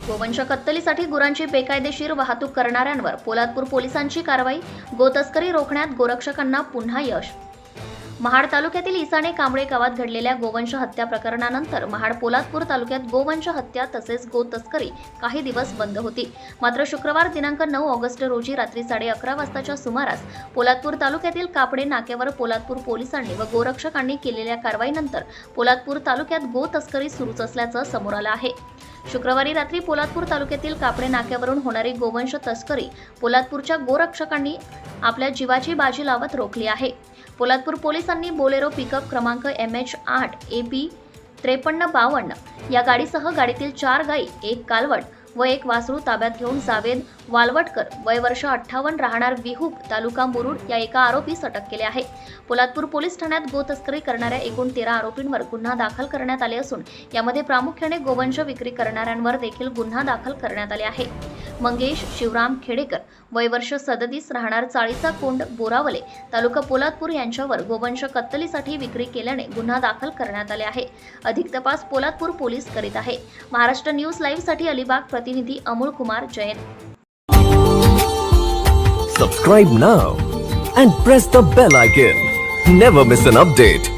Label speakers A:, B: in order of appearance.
A: गोवंश कत्तलीसाठी गुरांची बेकायदेशीर वाहतूक करणाऱ्यांवर पोलादपूर पोलिसांची कारवाई गोतस्करी रोखण्यात गोरक्षकांना पुन्हा यश महाड तालुक्यातील इसाणे कांबळे गावात घडलेल्या गोवंश हत्या प्रकरणानंतर महाड पोलादपूर तालुक्यात गोवंश हत्या तसेच गो तस्करी काही दिवस बंद होती. मात्र शुक्रवार दिनांक नऊ ऑगस्ट रोजी रात्री साडे अकरा वाजताच्या सुमारास पोलादपूर तालुक्यातील कापडे नाक्यावर पोलादपूर पोलिसांनी व गोरक्षकांनी केलेल्या कारवाईनंतर पोलादपूर तालुक्यात गो तस्करी सुरूच असल्याचं समोर आलं आहे. शुक्रवारी रात्री पोलादपूर तालुक्यातील कापडे नाक्यावरून होणारी गोवंश तस्करी पोलादपूरच्या गोरक्षकांनी आपल्या जीवाची बाजी लावत रोखली आहे. पोलादपूर पोलिसांनी बोलेरो पिकअप क्रमांक एम एच आठ ए पी त्रेपन्न बावन्न या गाडीसह गाडीतील चार गाई एक कालवट व एक वासरू ताब्यात घेऊन जावेद वालवटकर वय वर्ष अठ्ठावन्न राहणार विहूप तालुका मुरुड या एका आरोपीस अटक केले आहे. पोलादपूर पोलीस ठाण्यात गो तस्करी करणाऱ्या एकूण तेरा आरोपींवर गुन्हा दाखल करण्यात आले असून यामध्ये प्रामुख्याने गोवंश विक्री करणाऱ्यांवर देखील गुन्हा दाखल करण्यात आले आहे. मंगेश शिवराम खेडेकर वय वर्ष सदतीस राहणार चाळीचा कोंड बोरावले तालुका पोलादपूर यांच्यावर गोवंश कत्तलीसाठी विक्री केल्याने गुन्हा दाखल करण्यात आले आहे. अधिक तपास पोलादपूर पोलीस करीत आहे. महाराष्ट्र न्यूज लाईव्हसाठी अलिबाग प्रतिनिधी Amol Kumar Jain
B: subscribe now and press the bell icon never miss an update